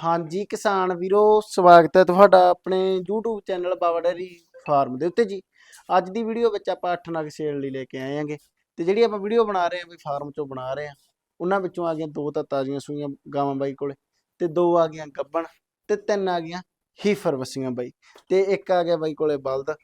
ਹਾਂਜੀ, ਕਿਸਾਨ ਵੀਰੋ, ਸਵਾਗਤ ਹੈ ਤੁਹਾਡਾ ਆਪਣੇ YouTube channel Baba dairy farm ਦੇ ਉੱਤੇ ਜੀ। ਅੱਜ ਦੀ ਵੀਡੀਓ ਵਿੱਚ ਆਪਾਂ 8 ਨਗ ਸੇਲ ਲਈ ਲੈ ਕੇ ਆਏ ਆਂਗੇ ਤੇ ਜਿਹੜੀ ਆਪਾਂ ਵੀਡੀਓ ਬਣਾ ਰਹੇ ਹਾਂ, ਵੀ ਫਾਰਮ ਚੋਂ ਬਣਾ ਰਹੇ ਹਾਂ, ਉਹਨਾਂ ਵਿੱਚੋਂ ਆ ਗਈਆਂ ਦੋ ਤਾਂ ਤਾਜ਼ੀਆਂ ਸੂਈਆਂ ਗਾਵਾਂ ਬਾਈ ਕੋਲੇ, ਤੇ ਦੋ ਆ ਗਈਆਂ ਗੱਬਣ, ਤੇ ਤਿੰਨ ਆ ਗਈਆਂ ਹੀਫਰ ਵਸੀਆਂ ਬਾਈ, ਤੇ ਇੱਕ ਆ ਗਿਆ ਬਾਈ ਕੋਲੇ ਬਲਦ।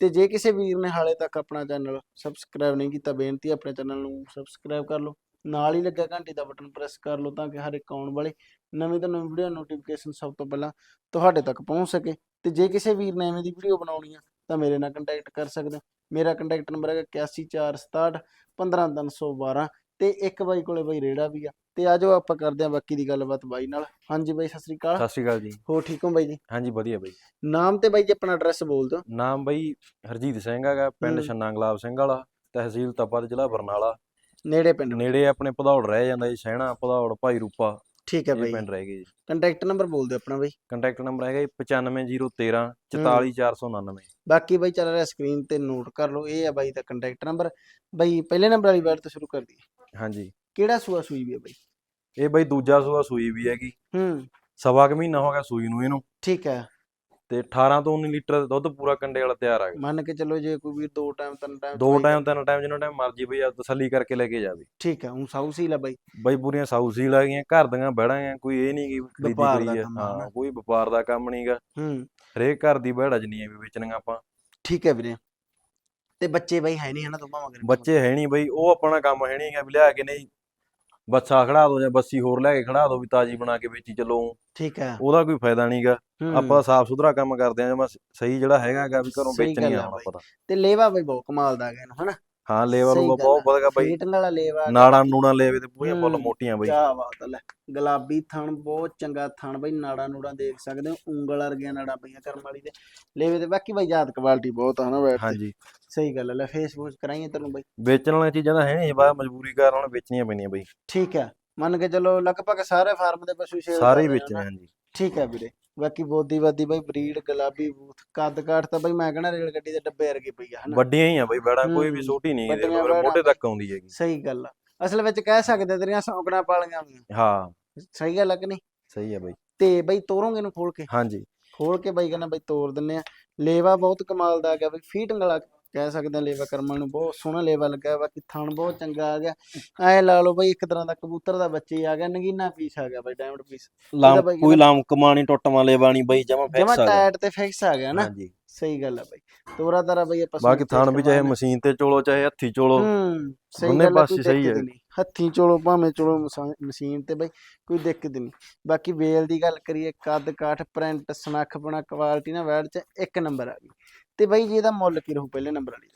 ਤੇ ਜੇ ਕਿਸੇ ਵੀਰ ਨੇ ਹਾਲੇ ਤੱਕ ਆਪਣਾ ਚੈਨਲ ਸਬਸਕ੍ਰਾਈਬ ਨਹੀਂ ਕੀਤਾ, ਬੇਨਤੀ ਆਪਣੇ ਚੈਨਲ ਨੂੰ ਸਬਸਕ੍ਰਾਈਬ ਕਰ ਲਓ। ਨਾਲ ਹੀ ਲੱਗਾ ਘੰਟੀ ਦਾ ਬਟਨ ਪ੍ਰੈਸ ਕਰ ਲਓ ਤਾਂ ਕਿ ਹਰ ਇੱਕ ਆਉਣ ਵਾਲੇ ਨਵੀਂ ਤੋਂ ਨਵੀਂ ਵੀਡੀਓ ਨੋਟੀਫਿਕੇਸ਼ਨ ਸਭ ਤੋਂ ਪਹਿਲਾਂ ਤੁਹਾਡੇ ਤੱਕ ਪਹੁੰਚ ਸਕੇ। ਤੇ ਜੇ ਕਿਸੇ ਵੀਰ ਨੇ ਐਵੇਂ ਦੀ ਵੀਡੀਓ ਬਣਾਉਣੀ ਆ ਤਾਂ ਮੇਰੇ ਨਾਲ ਕੰਟੈਕਟ ਕਰ ਸਕਦੇ ਹੋ। ਮੇਰਾ ਕੰਟੈਕਟ ਨੰਬਰ ਹੈਗਾ 8146 15312 ਤੇ ਇੱਕ ਬਾਈ ਕੋਲੇ ਬਾਈ ਰੇੜਾ ਵੀ ਆ। ਤੇ ਆਜੋ ਆਪਾਂ ਕਰਦੇ ਆਂ ਬਾਕੀ ਦੀ ਗੱਲਬਾਤ ਬਾਈ ਨਾਲ। ਹਾਂਜੀ ਬਾਈ ਸਤਿ ਸ੍ਰੀ ਅਕਾਲ। ਸਤਿ ਸ਼੍ਰੀ ਅਕਾਲ ਜੀ। ਹੋ ਠੀਕ ਹੋ ਬਾਈ ਜੀ? ਹਾਂਜੀ ਵਧੀਆ ਬਾਈ। ਨਾਮ ਤੇ ਬਾਈ ਜੀ ਆਪਣਾ ਐਡਰੈਸ ਬੋਲ ਦਿਓ। ਨਾਮ ਬਾਈ ਹਰਜੀਤ ਸਿੰਘ ਹੈਗਾ ਪਿੰਡ ਹੂੰ। ਛੰਨਾ ਗੁਲਾਬ ਸਿੰਘ ਵਾਲਾ ਤਹਿਸੀਲ ਤਪਾ ਜ਼ਿਲ੍ਹਾ ਬਰਨਾਲਾ। ਨੇੜੇ ਪਿੰਡ ਨੇੜੇ ਆਪਣੇ ਭਦੌੜ ਰਹਿ ਜਾਂਦਾ ਜੀ ਸਹਿਣਾ ਭਦੌੜ ਭਾਈ ਰੂਪਾ। ਠੀਕ ਹੈ ਬਾਈ। ਪਿੰਡ ਰਹਿ ਗਏ ਜੀ। ਕੰਟੈਕਟ ਨੰਬਰ ਬੋਲ ਦਿਓ ਆਪਣਾ ਬਾਈ। ਕੰਟੈਕਟ ਨੰਬਰ ਹੈਗਾ ਜੀ 95013 44499 ਬਾਕੀ ਬਾਈ ਚੱਲ ਰਿਹਾ ਸਕਰੀਨ ਤੇ ਨੋਟ ਕਰ ਲਓ ਇਹ ਆ ਬਾਈ ਦਾ ਕੰਟੈਕਟ ਨੰਬਰ। ਬਾਈ ਪਹਿਲੇ ਨੰਬਰ ਵਾਲੀ ਵਾਰ ਤੋਂ ਸ਼ੁਰੂ ਕਰ ਦਈਏ। ਹਾਂਜੀ। ਕਿਹੜਾ ਸੂਆ ਸੂਈ ਵੀ ਹੈ ਬਾਈ? ਇਹ ਬਾਈ ਦੂਜਾ ਸੂਆ ਸੂਈ ਵੀ ਹੈਗੀ। ਹੂੰ। ਸਵਾ ਕੁ ਮਹੀਨਾ ਹੋ ਗਿਆ ਸੂਈ ਨੂੰ ਇਹਨੂੰ। ਠੀਕ ਹੈ। ਤੇ 18 ਤੋਂ 19 ਲੀਟਰ ਦੁੱਧ ਪੂਰਾ ਕੰਡੇ ਵਾਲਾ ਤਿਆਰ ਆ ਗਿਆ। ਮੰਨ ਕੇ ਚੱਲੋ ਜੇ ਕੋਈ ਵੀਰ ਦੋ ਟਾਈਮ ਤਿੰਨ ਟਾਈਮ ਦੋ ਟਾਈਮ ਤਿੰਨ ਟਾਈਮ ਜਿੰਨਾ ਟਾਈਮ ਮਰਜ਼ੀ ਬਈ ਆ ਤਸੱਲੀ ਕਰਕੇ ਲੈ ਕੇ ਜਾਵੇ। ਠੀਕ ਹੈ ਹੁਣ ਸਾਊ ਸੀ ਲਾ ਬਾਈ। ਬਈ ਪੂਰੀਆਂ ਸਾਊ ਸੀਲ ਆ ਗਈਆਂ ਘਰ ਦੀਆਂ ਬਹਿੜਾਂ ਆ ਕੋਈ ਇਹ ਨਹੀਂ ਕਿ ਖਰੀਦੀ ਵਪਾਰ ਦਾ ਕਰੀ ਆ ਆ। ਹਾਂ ਕੋਈ ਵਪਾਰ ਦਾ ਕੰਮ ਨਹੀਂਗਾ ਹੂੰ। ਹਰੇਕ ਘਰ ਦੀ ਬਹਿੜਾ ਜਿੰਨੀਆਂ ਵੀ ਵੇਚਣੀਆਂ ਆਪਾਂ। ਠੀਕ ਹੈ ਵੀਰੇ। ਤੇ ਬੱਚੇ ਬਾਈ ਹੈ ਨਹੀਂ ਹਨਾ ਦੋਵਾਂ ਮਗਰ। ਬੱਚੇ ਹੈ ਨਹੀਂ ਬਈ ਉਹ ਆਪਣਾ ਕੰਮ ਹੈ ਨਹੀਂਗਾ ਵੀ ਲਿਆ ਕੇ ਨਹੀਂ ਬੱਚਾ ਖੜਾ ਦੋ ਜਾਂ ਬੱਸੀ ਹੋਰ ਲੈ ਕੇ ਖੜਾ ਦੋ ਵੀ ਤਾਜੀ ਬਣਾ ਕੇ ਵੇਚੀ ਚੱਲੋ। ਠੀਕ ਹੈ। ਉਹਦਾ ਕੋਈ ਫਾਇਦਾ ਨਹੀਂਗਾ। ਆਪਾਂ ਸਾਫ਼ ਸੁਥਰਾ ਕੰਮ ਕਰਦੇ ਆਂ ਜਮਾ ਸਹੀ ਜਿਹੜਾ ਹੈਗਾਗਾ ਵੀ ਘਰੋਂ ਵੇਚਣੀ ਆ। ਪਤਾ ਤੇ। ਲੇਵਾ ਬਾਈ ਬਹੁਤ ਕਮਾਲ ਦਾ ਗਿਆ ਹਨਾ? ਹਾਂ ਸਹੀ ਉਹ ਗੱਲ ਬਹੁਤ ਵਧੀਆ ਬਈ। ਫੀਟ ਵਾਲਾ ਲੇਵਾ ਨਾੜਾਂ ਨੂੜਾਂ ਲੇਵੇ ਤੇ ਪੂਰੀਆਂ ਫੁੱਲ ਹੂੰ। ਮੋਟੀਆਂ ਬਈ। ਕਿਆ ਬਾਤ ਹੈ ਲੈ। ਗੁਲਾਬੀ ਥਣ ਬਹੁਤ ਚੰਗਾ ਥਣ ਬਈ ਨਾੜਾ ਨੂੜਾ ਦੇਖ ਸਕਦੇ ਹੋ। ਉਂਗਲ ਵਰਗੀਆਂ ਨਾੜਾ ਪਈਆਂ ਕਰਮ ਵਾਲੀ ਦੇ। ਲੇਵੇ ਤੇ ਬਾਕੀ ਬਾਈ ਯਾਦ ਕੁਆਲਿਟੀ ਬਹੁਤ ਆ ਹਨਾ ਬੈਠ ਤੇ। ਹਾਂਜੀ। ਸਹੀ ਗੱਲ ਹੈ ਲੈ ਫੇਸਬੁੱਕ ਕਰਾਈਏ ਤੈਨੂੰ ਬਾਈ। ਵੇਚਣ ਵਾਲੀਆਂ ਚੀਜ਼ਾਂ ਤਾਂ ਹੈ ਨਹੀਂ ਬਾ ਮਜਬੂਰੀ ਕਾਰਨ ਵੇਚਣੀਆਂ ਪੈਣੀਆਂ ਬਈ। ਠੀਕ ਹੈ ਮੰਨ ਕੇ ਚੱਲੋ ਲਗਭਗ ਸਾਰੇ ਫਾਰਮ ਦੇ ਪਸ਼ੂ ਸਾਰੇ ਹੀ ਆ ਵੇਚਣੇ ਨਾ। ਹਾਂਜੀ ਠੀਕ ਹੈ ਵੀਰੇ। ਬਾਕੀ ਬੋਦੀ ਬਾਦੀ ਬਾਈ ਬਰੀਡ ਗੁਲਾਬੀ ਬੂਥ ਕੱਦ ਕਾਠ ਤਾਂ ਬਾਈ ਮੈਂ ਕਹਿੰਦਾ ਰੇਲ ਗੱਡੀ ਦੇ ਡੱਬੇ ਵਰਗੀ ਪਈ ਆ ਹਨਾ? ਵੱਡੀਆਂ ਹੀ ਆ ਬਈ ਬੜਾ ਕੋਈ ਵੀ ਛੋਟੀ ਨਹੀਂ ਇਹਦੇ ਵੱਡੀਆਂ ਮਗਰ ਮੋਢੇ ਤੱਕ ਆਉਂਦੀ ਹੈਗੀ। ਸਹੀ ਗੱਲ ਆ। ਅਸਲ ਵਿੱਚ ਕਹਿ ਸਕਦੇ ਤੇਰੀਆਂ ਸੌਂਕਣਾ ਪਾਲੀਆਂ ਹੋਈਆਂ ਹਾਂ। ਸਹੀ ਗੱਲ ਆ ਕਿ ਨਹੀਂ? ਸਹੀ ਹੈ ਬਈ। ਤੇ ਬਾਈ ਤੋਰੋਂਗੇ ਨੂੰ ਖੋਲ ਕੇ? ਹਾਂਜੀ। ਖੋਲ ਕੇ ਬਾਈ ਕਹਿੰਦਾ ਬਾਈ ਤੋਰ ਦਿੰਨੇ ਆ। ਲੇਵਾ ਬਹੁਤ ਕਮਾਲ ਦਾ ਆ ਗਿਆ ਬਾਈ ਫੀਟਿੰਗ ਵਾਲਾ ਕਹਿ ਸਕਦੇ ਆ ਲੇਵਾ ਕਰਮਾਂ ਨੂੰ ਬਹੁਤ ਸੋਹਣਾ ਲੇਵਾ ਲੱਗਾ ਬਾਕੀ ਥਣ ਬਹੁਤ ਚੰਗਾ ਆ ਗਿਆ। ਐ ਲਾ ਲਓ ਬਾਈ ਇੱਕ ਤਰ੍ਹਾਂ ਦਾ ਕਬੂਤਰ ਦਾ ਬੱਚੇ ਆ ਗਿਆ ਨਗੀਨਾ ਪੀਸ ਆ ਗਿਆ ਬਾਈ ਡਾਇਮੰਡ ਪੀਸ ਲਾਮ ਕੋਈ ਲਾਮ ਕਮਾਣੀ ਟੁੱਟਵਾਂ ਲੈਵਾਣੀ ਬਈ ਜਮਾ ਜਮਾ ਫਿਕਸ ਆ ਗਿਆ। ਟਾਇਰ ਤੇ ਫਿਕਸ ਆ ਗਿਆ ਨਾ। ਹਾਂਜੀ। ਸਹੀ ਗੱਲ ਆ ਬਾਈ। ਤੋਰਾ ਤਾਰਾ ਬਾਈ ਆਪਾਂ ਬਾਕੀ ਥਣ ਵੀ ਚਾਹੇ। ਮਸ਼ੀਨ ਤੇ ਚੋਲੋ ਚਾਹੇ ਹੱਥੀ ਚੋਲੋ ਹੂੰ ਸਹੀ ਗੱਲ ਆ, ਪਾਸੇ ਸਹੀ ਹੈ। ਨਹੀਂ ਹੱਥੀਂ ਚੋਲੋ, ਭਾਵੇਂ ਚਲੋ ਮਸਾ- ਮਸ਼ੀਨ ਤੇ ਬਾਈ, ਕੋਈ ਦਿੱਕਤ ਨਹੀਂ ਬਾਕੀ ਵੇਲ ਦੀ ਗੱਲ ਕਰੀਏ ਕੱਦ ਕਾਠ ਪ੍ਰਿੰਟ ਸਨੱਖਪਣਾ ਕੁਆਲਿਟੀ ਨਾ ਵੈੜ ਚ ਇੱਕ ਨੰਬਰ ਆ ਗਈ। ਤੇ ਬਾਈ ਜੀ ਇਹਦਾ ਮੁੱਲ ਕੀ ਰਹੂ, ਪਹਿਲੇ ਨੰਬਰ ਵਾਲੀ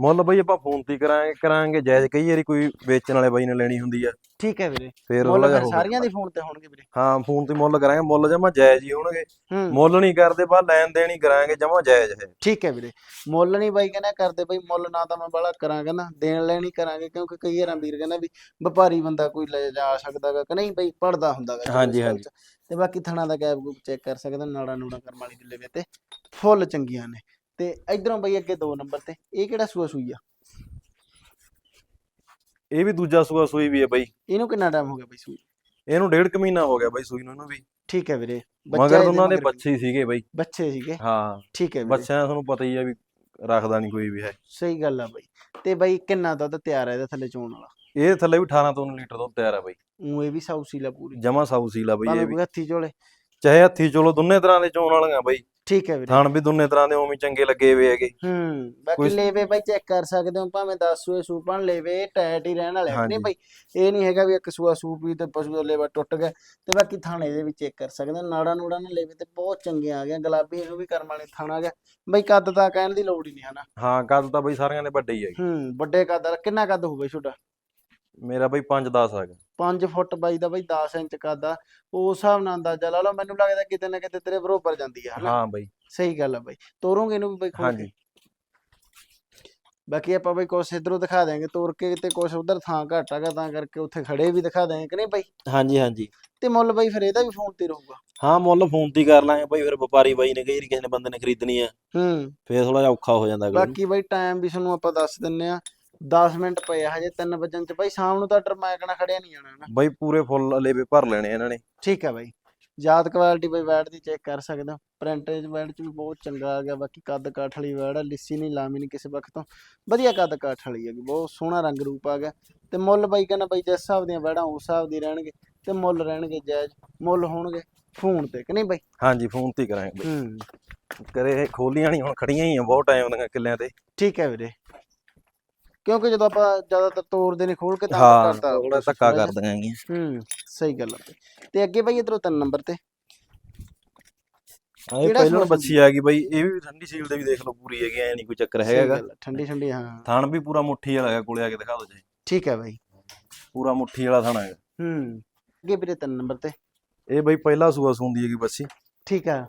ਮੁੱਲ ਬਈ ਆਪਾਂ ਫੋਨ ਤੇ ਕਰਾਂਗੇ ਕਰਾਂਗੇ ਜਾਇਜ਼। ਕਈ ਵਾਰੀ ਕੋਈ ਵੇਚਣ ਵਾਲੇ ਬਾਈ ਨੇ ਲੈਣੀ ਹੁੰਦੀ ਆ। ਠੀਕ ਹੈ ਵੀਰੇ। ਫੇਰ ਮੁੱਲ ਫਿਰ ਸਾਰੀਆਂ ਦੇ। ਫੋਨ ਤੇ ਹੋਣਗੇ ਵੀਰੇ। ਹਾਂ ਫੋਨ ਤੇ ਮੁੱਲ ਕਰਾਂਗੇ ਮੁੱਲ ਜਮਾ ਜਾਇਜ਼ ਹੀ ਹੋਣਗੇ। ਮੁੱਲ ਨਹੀਂ ਕਰਦੇ ਬਾ ਲੈਣ ਦੇਣ ਹੀ ਕਰਾਂਗੇ ਜਮਾ ਜਾਇਜ਼ ਹੈ। ਠੀਕ ਹੈ ਵੀਰੇ। ਮੁੱਲ ਨਹੀਂ ਬਾਈ ਕਹਿੰਦਾ ਕਰਦੇ ਬਾਈ ਮੁੱਲ ਨਾ ਤਾਂ ਮੈਂ ਬੜਾ ਕਰਾਂਗਾ ਨਾ ਦੇਣ ਲੈਣ ਹੀ ਕਰਾਂਗੇ ਕਿਉਂਕਿ ਕਈ ਵਾਰਾਂ ਵੀਰ ਕਹਿੰਦਾ ਵੀ ਵਪਾਰੀ ਬੰਦਾ ਕੋਈ ਲੈ ਜਾ ਸਕਦਾਗਾ ਕਿ ਨਹੀਂ ਬਾਈ ਪੜਦਾ ਹੁੰਦਾਗਾ ਹਾਂਜੀ, ਹਾਂਜੀ। ਤੇ ਬਾਕੀ ਥਣਾ ਦਾ ਗੈਪ ਗੂਪ ਚੈੱਕ ਕਰ ਸਕਦਾ ਨਾੜਾ ਨੂੜਾ ਕਰਮ ਵਾਲੀ ਲਵੇ ਤੇ ਫੁੱਲ ਚੰਗੀਆਂ ਨੇ। ਤੇ ਇਧਰੋਂ ਬਾਈ ਅੱਗੇ ਦੋ ਨੰਬਰ ਤੇ ਇਹ ਕਿਹੜਾ ਸੂਆ ਸੂਈ ਆ? ਇਹ ਵੀ ਦੂਜਾ ਸੂਆ ਸੂਈ ਵੀ ਹੈ ਬਈ। ਇਹਨੂੰ ਕਿੰਨਾ ਟਾਈਮ ਹੋ ਗਿਆ ਬਾਈ ਸੂਈ? ਇਹਨੂੰ ਡੇਢ ਕੁ ਮਹੀਨਾ ਹੋ ਗਿਆ ਬਈ ਸੂਈ ਨੂੰ ਇਹਨੂੰ ਵੀ। ਠੀਕ ਹੈ ਵੀਰੇ। ਮਗਰ ਉਹਨਾਂ ਦੇ। ਬੱਚੇ ਹੀ ਸੀਗੇ ਬਈ। ਬੱਚੇ ਸੀਗੇ? ਹਾਂ। ਠੀਕ ਹੈ ਵੀਰੇ। ਬੱਚਿਆਂ ਦਾ ਤੁਹਾਨੂੰ ਪਤਾ ਹੀ ਆ ਵੀ ਰੱਖਦਾ ਨਹੀਂ ਕੋਈ ਵੀ ਹੈ। ਸਹੀ ਗੱਲ ਆ ਬਾਈ। ਤੇ ਬਾਈ ਕਿੰਨਾ ਦੁੱਧ ਤਿਆਰ ਹੈ ਇਹਦੇ ਥੱਲੇ ਚੋਣ ਵਾਲਾ? ਇਹ ਥੱਲੇ ਵੀ 18 ਤੋਂ 19 ਲੀਟਰ ਦੁੱਧ ਤਿਆਰ ਆ ਬਈ। ਉਹ ਇਹ ਵੀ ਸਾਊ ਸੀਲਾ ਪੂਰੀ। ਜਮਾ ਸਾਊ ਸੀਲਾ ਬਈ ਇਹ ਵੀ। ਹੱਥੀ ਝੋਲੇ ਚਾਹੇ ਹੱਥੀ ਚੋਲੋ ਦੋਨੇ ਤਰ੍ਹਾਂ ਦੇ ਚੋਣ ਵਾਲੀਆਂ ਬਈ। ਠੀਕ ਹੈ ਵੀਰੇ। ਥਣ ਵੀ ਦੋਨੇ ਤਰ੍ਹਾਂ ਦੇ ਉਵੇਂ ਚੰਗੇ ਲੱਗੇ ਹੋਏ ਹੈਗੇ। ਹੂੰ ਬਾਕੀ ਕੋਈ- ਲੇਵੇ ਬਾਈ ਚੈੱਕ ਕਰ ਸਕਦੇ ਹੋ ਭਾਵੇਂ 10 ਸੂਏ ਸੂਪਣ ਲੇਵੇ ਟਾਇਟ ਹੀ ਰਹਿਣ ਵਾਲੇ ਹਾਂਜੀ। ਬਾਈ ਇਹ ਨਹੀਂ ਹੈਗਾ ਵੀ ਇੱਕ ਸੂਆ ਸੂਪ ਵੀ ਤੇ ਪਸ਼ੂ ਦਾ ਲੇਵਾ ਟੁੱਟ ਗਿਆ। ਤੇ ਬਾਕੀ ਥਾਣੇ ਦੇ ਵੀ ਚੈੱਕ ਕਰ ਸਕਦੇ ਹੋ। ਨਾੜਾ ਨੂੜਾ ਨਾਲ ਲੇਵੇ ਤੇ ਬਹੁਤ ਚੰਗੇ ਆ ਗਏ ਗੁਲਾਬੀ ਇਹਨੂੰ ਵੀ ਕਰਮ ਵਾਲੇ ਥਾਣਾ ਗਿਆ। ਬਾਈ ਕੱਦ ਤਾਂ ਕਹਿਣ ਦੀ ਲੋੜ ਹੀ ਨਹੀਂ ਹਨਾ। ਹਾਂ ਕੱਦ ਤਾਂ ਬਈ ਸਾਰਿਆਂ ਦੇ ਵੱਡੇ ਹੀ ਹੈਗੇ ਹੂੰ ਵੱਡੇ ਕੱਦ ਵਾਲਾ ਕਿੰਨਾ ਕੱਦ ਹੋਊਗਾ ਛੋਟਾ ਮੇਰਾ ਬਈ 5-10 ਹੈਗਾ 5 ਫੁੱਟ ਬਾਈ ਦਾ ਬਾਈ 10 ਇੰਚ ਕੱਦ ਆ ਉਸ ਹਿਸਾਬ ਨਾਲ ਅੰਦਾਜ਼ਾ ਲਾ ਲਓ ਮੈਨੂੰ ਲੱਗਦਾ ਕਿਤੇ ਨਾ ਕਿਤੇ ਤੇਰੇ ਬਰੋਬਰ ਜਾਂਦੀ ਆ ਹਾਂ ਬਈ। ਸਹੀ ਗੱਲ ਆ ਬਾਈ ਤੋਰੋਂਗੇ ਇਹਨੂੰ ਬਾਈ ਹਾਂਜੀ। ਬਾਕੀ ਆਪਾਂ ਬਈ ਕੁਛ ਇਧਰੋਂ ਦਿਖਾ ਦਿਆਂਗੇ ਤੋਰ ਕੇ ਤੇ ਕੁਛ ਉਧਰ ਥਾਂ ਘੱਟ ਹੈਗਾ ਤਾਂ ਕਰਕੇ ਉੱਥੇ ਖੜੇ ਵੀ ਦਿਖਾ ਦਿਆਂਗੇ ਕਿ ਨਹੀਂ ਬਾਈ? ਹਾਂਜੀ ਹਾਂਜੀ। ਤੇ ਮੁੱਲ ਬਾਈ ਫਿਰ ਇਹਦਾ ਵੀ ਫੋਨ ਤੇ ਰਹੂਗਾ। ਹਾਂ ਮੁੱਲ ਫੋਨ ਤੇ ਕਰ ਲਾਂਗੇ ਬਈ ਫਿਰ ਵਪਾਰੀ ਬਾਈ ਨੇ ਕਈ ਕਿਸੇ ਨੇ ਬੰਦੇ ਨੇ ਖਰੀਦਣੀ ਆ। ਹੂੰ। ਫੇਰ ਥੋੜਾ ਜਿਹਾ ਔਖਾ ਹੋ ਜਾਂਦਾ ਬਾਕੀ ਬਾਈ ਟਾਈਮ ਵੀ ਤੁਹਾਨੂੰ ਆਪਾਂ ਦੱਸ ਦਿੰਨੇ ਆ 10 ਮਿੰਟ ਪਏ ਆ ਹਜੇ 3 ਵਜਣ ਚ ਬਾਈ ਸ਼ਾਮ ਨੂੰ ਤਾਂ ਟਰਮਾਇਕਣਾ ਖੜਿਆ ਨਹੀਂ ਜਾਣਾ ਨਾ ਬਈ ਪੂਰੇ ਫੁੱਲ ਲੇਵੇ ਭਰ ਲੈਣੇ ਇਹਨਾਂ ਨੇ। ਠੀਕ ਹੈ ਬਾਈ। ਜਾਤ ਕੁਆਲਿਟੀ ਬਈ ਵੈੜ ਦੀ ਚੈੱਕ ਕਰ ਸਕਦੇ ਹੋ। ਪ੍ਰਿੰਟੇਜ ਵੈੜ ਚ ਵੀ ਬਹੁਤ ਚੰਗਾ ਆ ਗਿਆ। ਬਾਕੀ ਕੱਦ ਕਾਠ ਵਾਲੀ ਵੈੜ ਆ ਲਿੱਸੀ ਨਹੀਂ ਲਾਮੀ ਨਹੀਂ ਕਿਸੇ ਵਕਤ ਤੋਂ। ਵਧੀਆ ਕੱਦ ਕਾਠ ਵਾਲੀ ਹੈਗੀ ਬਹੁਤ ਸੋਹਣਾ ਰੰਗ ਰੂਪ ਆ ਗਿਆ। ਤੇ ਮੁੱਲ ਬਾਈ ਕਹਿੰਦਾ ਬਈ ਜਿਸ ਹਿਸਾਬ ਦੀਆਂ ਵੈੜਾਂ ਉਸ ਹਿਸਾਬ ਦੀ ਰਹਿਣਗੇ। ਤੇ ਮੁੱਲ ਰਹਿਣਗੇ ਜਾਇਜ਼। ਮੁੱਲ ਹੋਣਗੇ ਫੋਨ ਤੇ ਕਿ ਨਹੀਂ ਬਾਈ? ਹਾਂਜੀ ਫੋਨ ਤੇ ਹੀ ਕਰਾਂਗੇ ਬਈ। ਹੂੰ। ਕਰੇ ਖੋਲੀਆਂ ਨਹੀਂ ਹੁਣ ਖੜੀਆਂ ਹੀ ਆ ਬਹੁਤ ਟਾਈਮ ਦੀਆਂ ਕਿੱਲਿਆਂ ਤੇ। ਠੀਕ ਹੈ ਵੀਰੇ। ਕਿਉਂਕਿ ਜਦੋਂ ਆਪਾਂ ਜ਼ਿਆਦਾਤਰ ਤੋਰਦੇ ਨੇ ਖੋਲ ਕੇ ਤਾਂ ਹਾਂ ਕਰਦਾ ਥੋੜਾ ਧੱਕਾ ਕਰ ਦਿਆਂਗੇ ਹੂੰ ਸਹੀ ਗੱਲ ਬਈ। ਤੇ ਅੱਗੇ ਬਾਈ ਇਧਰੋਂ ਤਿੰਨ ਨੰਬਰ ਤੇ। ਹਾਂ ਕਿਹੜਾ ਪਹਿਲਾਂ ਬੱਚੀ ਆ ਗਈ ਬਈ ਇਹ ਵੀ ਠੰਡੀ ਸੀਲ ਦੇ ਵੀ ਦੇਖ ਲਓ ਪੂਰੀ ਹੈਗੀ ਐ ਨਹੀਂ ਕੋਈ ਚੱਕਰ ਹੈਗਾ ਠੰਡੀ ਠੰਡੀ ਹਾਂ। ਥਣ ਵੀ ਪੂਰਾ ਮੁੱਠੀ ਵਾਲਾ ਹੈਗਾ ਕੋਲੇ ਆ ਕੇ ਦਿਖਾ ਦਿਓ ਜੀ ਠੀਕ ਹੈ ਬਾਈ। ਪੂਰਾ ਮੁੱਠੀ ਵਾਲਾ ਥਣ ਹੈਗਾ। ਹੂੰ ਅੱਗੇ ਵੀਰੇ ਤਿੰਨ ਨੰਬਰ ਤੇ। ਇਹ ਬਈ ਪਹਿਲਾ ਸੂਆ ਸੁੰਦੀ ਹੈਗੀ ਬੱਚੀ। ਠੀਕ ਆ।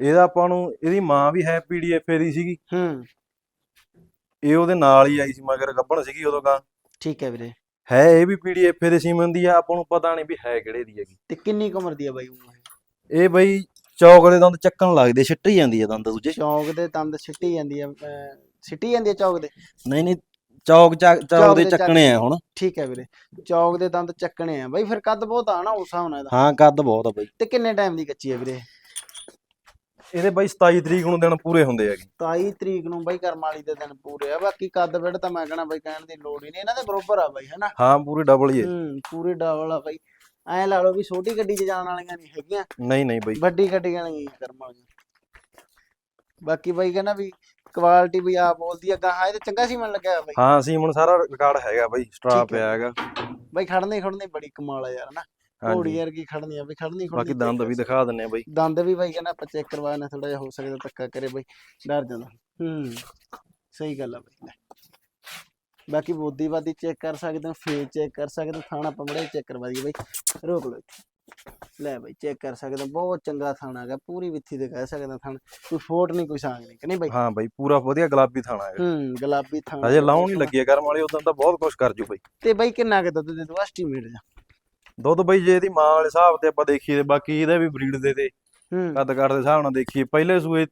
ਇਹਦਾ ਆਪਾਂ ਨੂੰ ਇਹਦੀ ਮਾਂ ਵੀ ਹੈ ਪੀਡੀਐਫ ਦੀ ਸੀਗੀ। ਹੂੰ। ਇਹ ਉਹਦੇ ਨਾਲ ਹੀ ਆਈ ਸੀ ਮਗਰ ਗੱਭਣ ਸੀਗੀ ਉਦੋਂ ਗਾ ਠੀਕ ਹੈ ਵੀਰੇ। ਹੈ ਇਹ ਵੀ ਪੀਡੀਐਫ ਦੇ ਸੀਮਨ ਦੀ ਆ ਆਪਾਂ ਨੂੰ ਪਤਾ ਨਹੀਂ ਵੀ ਹੈ ਕਿਹੜੇ ਦੀ ਹੈਗੀ। ਤੇ ਕਿੰਨੀ ਕੁ ਉਮਰ ਦੀ ਆ ਬਾਈ ਉਹ? ਇਹ ਬਈ ਚੌਕ ਦੇ ਦੰਦ ਚੱਕਣ ਲੱਗਦੇ ਛਿੱਟੀ ਜਾਂਦੀ ਆ ਦੰਦ ਦੂਜੇ। ਚੌਕ ਦੇ ਦੰਦ ਛਿੱਟੀ ਜਾਂਦੀ ਆ ਛਿੱਟੀ ਜਾਂਦੀ ਆ ਚੌਕ ਦੇ? ਨਹੀਂ ਨਹੀਂ ਚੌਕ ਚੱਕ ਦੇ ਦੇ ਚੱਕ- ਚੱਕਣੇ ਆ ਹੁਣ। ਠੀਕ ਹੈ ਵੀਰੇ ਚੌਕ ਦੇ ਦੰਦ ਚੱਕਣੇ ਆ। ਬਾਈ ਫਿਰ ਕੱਦ ਬਹੁਤ ਆ ਨਾ ਉਸ ਹਿਸਾਬ ਨਾਲ ਇਹਦਾ। ਹਾਂ ਕੱਦ ਬਹੁਤ ਆ ਬਈ। ਤੇ ਕਿੰਨੇ ਟਾਈਮ ਦੀ ਕੱਚੀ ਆ ਵੀਰੇ? ਇਹਦੇ ਬਈ 27 ਤਰੀਕ ਨੂੰ ਦਿਨ ਪੂਰੇ ਹੁੰਦੇ ਹੈਗੇ। 27 ਤਰੀਕ ਨੂੰ ਬਾਈ ਕਰਮ ਵਾਲੀ ਦੇ ਦਿਨ ਪੂਰੇ ਆ। ਬਾਕੀ ਕੱਦ ਵਿੱਡ ਤਾਂ ਮੈਂ ਕਹਣਾ ਬਾਈ ਕਹਿਣ ਦੀ ਲੋੜ ਹੀ ਨਹੀਂ। ਇਹਨਾਂ ਦੇ ਬਰੋਬਰ ਆ ਬਾਈ ਹੈਨਾ ਹਾਂ ਪੂਰੇ ਡਬਲ ਹੀ ਹੈ। ਹੂੰ ਪੂਰੇ ਡਬਲ ਆ ਬਾਈ। ਐ ਲਾ ਲਓ ਵੀ ਛੋਟੀ ਗੱਡੀ 'ਚ ਜਾਣ ਵਾਲੀਆਂ ਨਹੀਂ ਹੈਗੀਆਂ। ਨਹੀਂ ਨਹੀਂ ਬਈ। ਵੱਡੀ ਗੱਡੀਆਂ ਨਹੀਂ ਕਰਮ ਵਾਲੀਆਂ। ਬਾਕੀ ਬਾਈ ਕਹਿੰਦਾ ਵੀ ਕੁਆਲਿਟੀ ਵੀ ਆ ਬੋਲਦੀ ਆ ਗਾਹਾਂ ਇਹ ਤੇ ਚੰਗਾ ਸੀ ਮਨ ਲੱਗਿਆ ਬਾਈ। ਹਾਂ ਸੀਮਨ ਸਾਰਾ ਰਿਕਾਰਡ ਹੈਗਾ ਬਈ ਸਟਰਾ। ਪਿਆ ਹੈਗਾ। ਬਾਈ ਖੜਨੇ ਖੜਨੇ ਬੜੀ ਕਮਾਲ ਆ ਯਾਰ ਨਾ? ਘੋੜੀ ਵਰਗੀ ਖੜਨੀ ਆ ਬਈ ਖੜਨੀ ਖੜਨੀ ਬਾਕੀ ਦੰਦ ਵੀ ਦਿਖਾ ਦਿੰਨੇ ਆ ਬਈ। ਦੰਦ ਵੀ ਬਾਈ ਕਹਿੰਦਾ ਆਪਾਂ ਚੈੱਕ ਕਰਵਾਣਾ ਥੋੜਾ ਜਿਹਾ ਹੋ ਸਕਦਾ ਧੱਕਾ ਕਰੇ ਬਾਈ ਡਰ ਜਾਂਦਾ। ਹੂੰ ਸਹੀ ਗੱਲ ਆ ਬਾਈ। ਬਾਕੀ ਬੋਦੀ ਬਾਦੀ ਚੈੱਕ ਕਰ ਸਕਦੇ ਹੋ ਫੇਸ ਚੈੱਕ ਕਰ ਸਕਦੇ ਹੋ ਥਾਣਾ ਆਪਾਂ ਬੜਾ ਚੈੱਕ ਕਰਵਾ ਦਈਏ ਬਾਈ ਰੋਕ ਲਓ। ਲੈ ਬਾਈ ਚੈੱਕ ਕਰ ਸਕਦੇ ਹੋ ਬਹੁਤ ਚੰਗਾ ਥਾਣਾ ਹੈਗਾ ਪੂਰੀ ਵਿੱਥੀ ਦੇ ਕਹਿ ਸਕਦੇ ਹਾਂ ਥਾਣ ਕੋਈ ਫੋਟ ਨਹੀਂ ਕੋਈ ਸਾਂਗ ਨਹੀਂ ਕਿ ਨਹੀਂ ਬਾਈ? ਹਾਂ ਬਈ ਪੂਰਾ ਵਧੀਆ ਗੁਲਾਬੀ ਥਾਣਾ ਹੈਗਾ। ਹੂੰ ਗੁਲਾਬੀ ਥਾਣਾ ਅਜੇ ਲਾਉਣ ਨਹੀਂ ਲੱਗੀ ਕਰਮ ਵਾਲੇ ਉਦੋਂ ਤਾਂ ਬਹੁਤ ਕੁਝ ਕਰ ਜੂ ਬਈ। ਤੇ ਬਾਈ ਕਿੰਨਾ ਕੁ ਦੁੱਧ ਦੇ ਦੋ ਐਸਟੀਮੇਟ ਜਾ ਦੁੱਧ ਬਈ ਜੇ ਇਹਦੀ ਮਾਂ ਵਾਲੇ ਹਿਸਾਬ ਤੇ ਆਪਾਂ ਦੇਖੀਏ ਬਾਕੀ ਇਹਦਾ ਵੀ ਬਰੀਡ ਦੇ ਤੇ ਹੂੰ। ਕੱਦ ਕਾਠ ਦੇ ਹਿਸਾਬ ਨਾਲ ਦੇਖੀਏ ਪਹਿਲੇ ਸੂਏ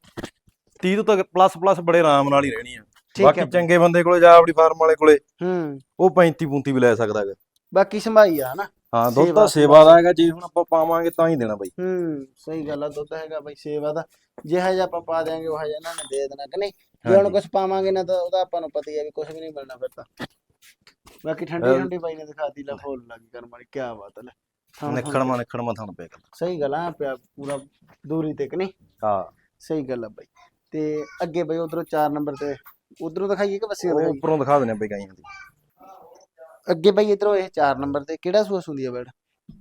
30 ਤੋਂ ਤੱਕ ਪਲੱਸ ਪਲੱਸ ਬੜੇ ਆਰਾਮ ਨਾਲ ਹੀ ਰਹਿਣੀ ਆ। ਬਾਕੀ ਹੈ। ਚੰਗੇ ਬੰਦੇ ਕੋਲੇ ਜਾ ਆਪਣੀ ਫਾਰਮ ਵਾਲੇ ਕੋਲੇ ਹੂੰ। ਉਹ 35 35 ਵੀ ਲੈ ਸਕਦਾ ਹੈਗਾ ਬਾਕੀ ਸੰਭਾਈ ਆ ਹਨਾ? ਹਾਂ ਦੁੱਧ ਤਾਂ ਸੇਵਾ। ਦਾ ਹੈਗਾ ਜੇ ਹੁਣ ਆਪਾਂ ਪਾਵਾਂਗੇ ਤਾਂ ਹੀ ਦੇਣਾ ਬਈ। ਹੂੰ ਸਹੀ ਗੱਲ ਆ ਦੁੱਧ ਹੈਗਾ ਬਾਈ ਸੇਵਾ ਦਾ। ਜਿਹਾ ਜਿਹਾ ਆਪਾਂ ਪਾ ਦਿਆਂਗੇ ਉਹ ਜਿਹਾ ਇਹਨਾਂ ਨੇ ਦੇ ਦੇਣਾ ਕਿ ਨਹੀਂ? ਜੇ ਹੁਣ। ਕੁਝ ਪਾਵਾਂਗੇ ਨਾ ਤਾਂ ਉਹਦਾ ਆਪਾਂ ਨੂੰ ਪਤਾ ਹੀ ਆ ਵੀ ਕੁਝ ਵੀ ਨਹੀਂ ਮਿਲਣਾ ਫਿਰ ਤਾਂ। ਬਾਕੀ ਠੰਡੀ ਠੰਡੀ ਬਾਈ ਨੇ ਦਿਖਾਤੀ ਲੈ ਫੁੱਲ ਲੱਗੀ ਕਰਮ ਵਾਲੀ ਕੀ ਬਾਤ ਹੈ ਲੈ। ਥਾਂ- ਥਾਂ ਨਿਖੜਮਾ ਨਿਖੜਮਾ ਥਣ ਪਿਆ ਕਰਦਾ ਸਹੀ ਗੱਲ ਆ ਪਿਆ ਪੂਰਾ ਦੂਰੀ ਤੇ ਕਿ ਨਹੀਂ? ਹਾਂ। ਸਹੀ ਗੱਲ ਆ ਬਾਈ। ਤੇ ਅੱਗੇ ਬਾਈ ਉਧਰੋਂ 4 ਨੰਬਰ ਤੇ ਉਧਰੋਂ ਦਿਖਾਈਏ ਕਿ ਬੱਸੀਆਂ ਉਹ ਦਿਖਾਈਏ? ਉੱਪਰੋਂ ਦਿਖਾ ਦਿੰਦੇ ਬਈ ਗਾਈਆਂ ਦੀ। ਅੱਗੇ ਬਾਈ ਇਧਰੋਂ ਇਹ 4 ਨੰਬਰ ਤੇ ਕਿਹੜਾ ਸੂਆ ਸੁੰਦੀ ਆ ਬੈੜ